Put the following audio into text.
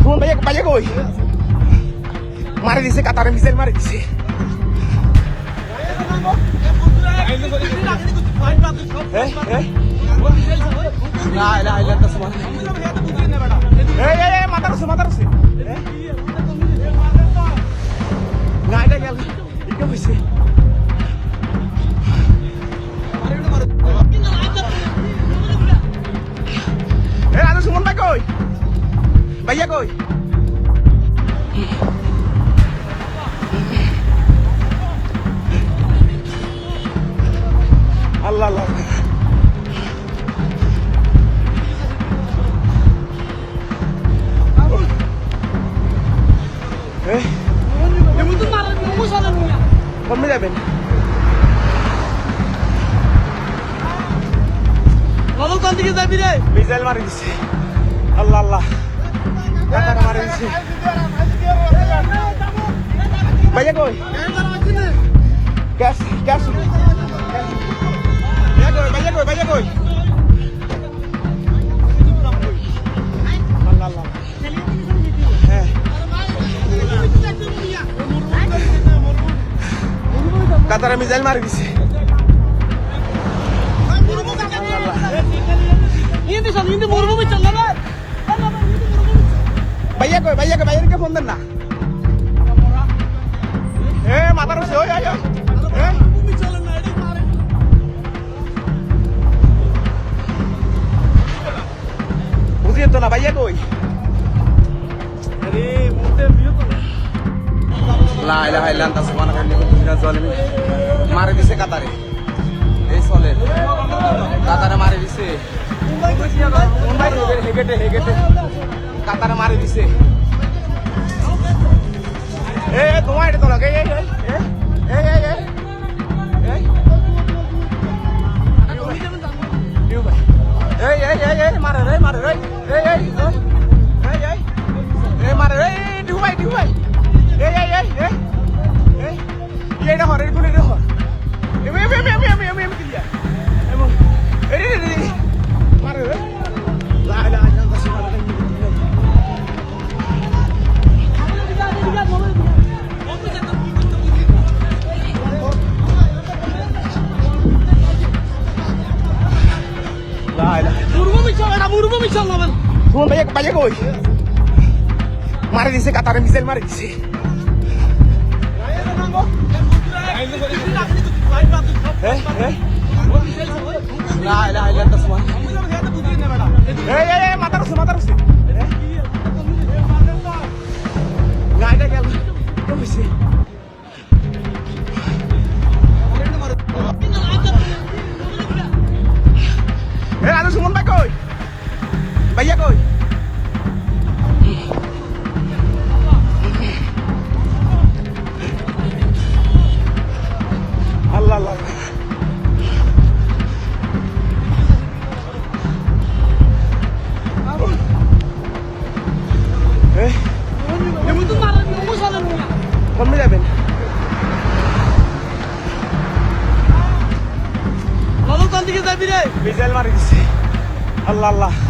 তোমার ভাইয়া ভাইয়া কই মারে দিছে কাতারে মিসাইল মারি দিছে। এ, এ, ভাইয়া কই? আল্লাহ আল্লাহ Eh, কমে যাবেন মিসাইল মারি দিছে আল্লাহ আল্লাহ কাতারে মারি দিছে ভাইয়া কই? ক্যাশ ক্যাশ ভাইয়া কই? ভাইয়া কই? ভাইয়া কই? হ্যাঁ। কাতারে মিসাইল মারি দিছে। ভাইয়া কই ভাইয়া কই ভাইয়াকে ফোন দেন না। এ মাথার উঠছে ওই এ? বুঝিয়ে তো না ভাইয়া কই? লা ইলাহা ইল্লা আনতা সুবহানাকা ইন্নী কুনতু মিনাজ জালিমিন মারি দিছে কাতারে। এই চলে কাতারে মারি দিছে। হেগেটে হেগেটে। কাতারে মারি দিছে। তোমার ভাইয়া ভাইয়া কই? মারি দিছে, কাতারে মিসাইল মারি দিছে। মাথার আছে এ? না এটা গেল। এ রাজু সুমন ভাই কই? ভাইয়া কই আল্লাহ আল্লাহ এ, কমে যাবেন মিসাইল মারি দিছে আল্লাহ আল্লাহ কাতারে মারি দিছে